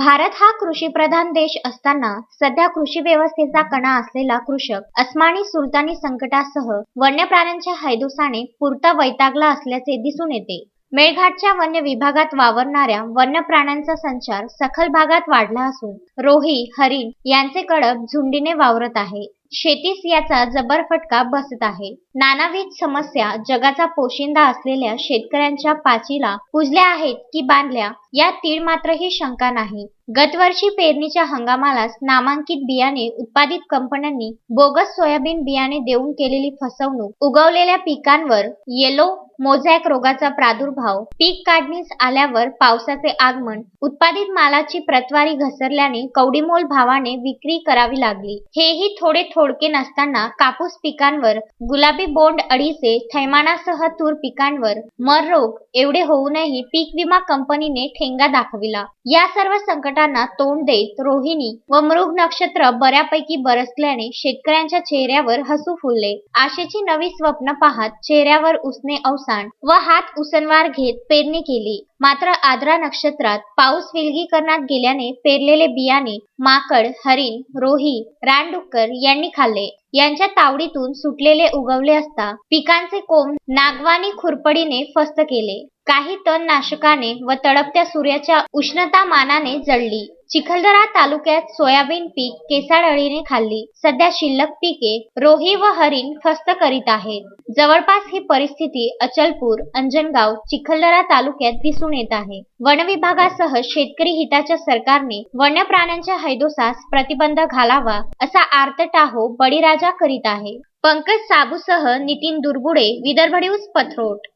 भारत हा कृषीप्रधान देश असताना सध्या कृषी व्यवस्थेचा कणा असलेला कृषक अस्मानी सुलतानी संकटासह वन्य प्राण्यांच्या हैदुसाने पुरता वैतागला असल्याचे दिसून येते. मेळघाटच्या वन्य विभागात वावरणाऱ्या वन्य प्राण्यांचा संचार सखल भागात वाढला असून रोही हरिण यांचे कडप झुंडीने वावरत आहे. शेतीस याचा जबर फटका बसत आहे. नानाविध समस्या जगाचा पोशिंदा असलेल्या शेतकऱ्यांच्या पाचीला पुजल्या आहेत की बांधल्या या तीळ मात्र ही शंका नाही. गतवर्षी पेरणीच्या हंगामालाच नामांकित बियाणे उत्पादित कंपन्यांनी बोगस सोयाबीन बियाणे देऊन केलेली फसवणूक उगवलेल्या पिकांवर येलो मोझॅक रोगाचा प्रादुर्भाव पीक काढणीस आल्यावर पावसाचे आगमन उत्पादित मालाची प्रतवारी घसरल्याने कवडीमोल भावाने विक्री करावी लागली. हेही थोडे थोडके नसताना कापूस पिकांवर गुलाबी बोंड अळीचे थैमानासह तूर पिकांवर मर रोग एवढे होऊनही पीक विमा कंपनीने ठेंगा दाखविला. या सर्व संकटांना तोंड देत रोहिणी व मृग नक्षत्र बऱ्यापैकी बरसल्याने शेतकऱ्यांच्या चेहऱ्यावर हसू फुलले. आशेची नवी स्वप्न पाहत चेहऱ्यावर उसने अवसान व हात उसनवार घेत पेरणी केली. मात्र आद्रा नक्षत्रात पाऊस विलगीकरणात गेल्याने पेरलेले बियाणे माकड हरिण रोही रानडुक्कर यांनी खाल्ले. यांच्या तावडीतून सुटलेले उगवले असता पिकांचे कोंब नागवानी खुरपडीने फस्त केले. काही तण नाशकाने व तडपत्या सूर्याच्या उष्णतामानाने जळली. चिखलदरा तालुक्यात सोयाबीन पीक केसाळ अळीने खाल्ली. सध्या शिल्लक पिके रोही व हरिण फस्त करीत आहेत. जवळपास ही परिस्थिती अचलपूर अंजनगाव चिखलदरा तालुक्यात दिसून येत आहे. वन विभागासह शेतकरी हिताच्या सरकारने वन्य प्राण्यांच्या हैदोसास प्रतिबंध घालावा असा आर्तटाहो बळीराजा करीत आहे. पंकज साबूसह नितीन दुर्बुडे विदर्भ न्यूज पथरोट.